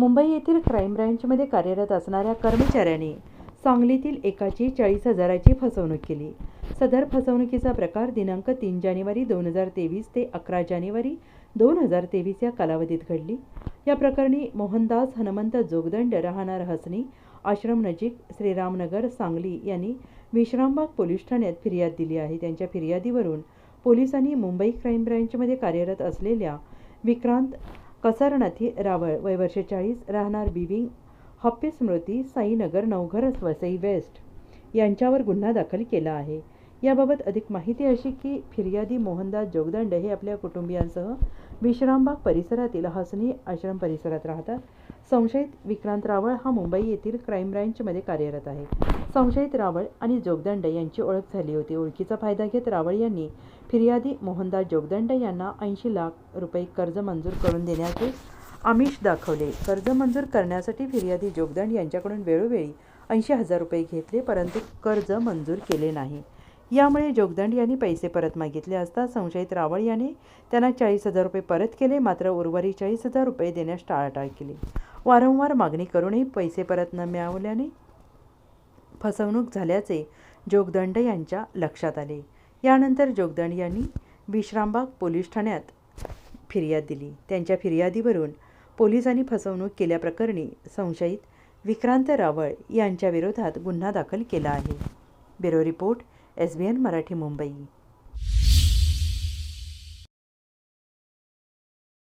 मुंबई येथील क्राईम ब्रँचमध्ये कार्यरत असणाऱ्या कर्मचाऱ्याने सांगलीतील एकाची चाळीस हजाराची फसवणूक केली. सदर फसवणुकीचा प्रकार दिनांक तीन जानेवारी दोन हजार तेवीस ते अकरा जानेवारी दोन हजार तेवीस या कालावधीत घडली. या प्रकरणी मोहनदास हनुमंत जोगदंड राहणार हसनी आश्रम नजीक श्रीरामनगर सांगली यांनी विश्रामबाग पोलीस ठाण्यात फिर्याद दिली आहे. त्यांच्या फिर्यादीवरून पोलिसांनी मुंबई क्राईम ब्रँचमध्ये कार्यरत असलेल्या विक्रांत कसारनाथी रावळ वय वर्ष चाळीस राहणार बिविंग हप्पी स्मृती साईनगर नवघरस वसई वेस्ट यांच्यावर गुन्हा दाखल केला आहे. याबाबत अधिक माहिती अशी की फिर्यादी मोहनदास जोगदंड हे आपल्या कुटुंबियांसह विश्रामबाग परिसरातील हसनी आश्रम परिसरात राहतात. संशयित विक्रांत रावळ हा मुंबई येथील क्राईम ब्रँचमध्ये कार्यरत आहे. संशयित रावळ आणि जोगदंड यांची ओळख झाली होती. ओळखीचा फायदा घेत रावळ यांनी फिर्यादी मोहनदास जोगदंड यांना ऐंशी लाख रुपये कर्ज मंजूर करून देण्याचे आमिष दाखवले. कर्ज मंजूर करण्यासाठी फिर्यादी जोगदंड यांच्याकडून वेळोवेळी ऐंशी हजार रुपये घेतले परंतु कर्ज मंजूर केले नाही. यामुळे जोगदंड यांनी पैसे परत मागितले असता संशयित रावळ यांनी त्यांना चाळीस हजार रुपये परत केले मात्र उर्वरित चाळीस हजार रुपये देण्यास टाळाटाळ केली. वारंवार मागणी करूनही पैसे परत न मिळवल्याने फसवणूक झाल्याचे जोगदंड यांच्या लक्षात आले. यानंतर जोगदंड यांनी विश्रामबाग पोलीस ठाण्यात फिर्याद दिली. त्यांच्या फिर्यादीवरून पोलिसांनी फसवणूक केल्याप्रकरणी संशयित विक्रांत रावळ यांच्याविरोधात गुन्हा दाखल केला आहे. Bureau report S B N Marathi Mumbai.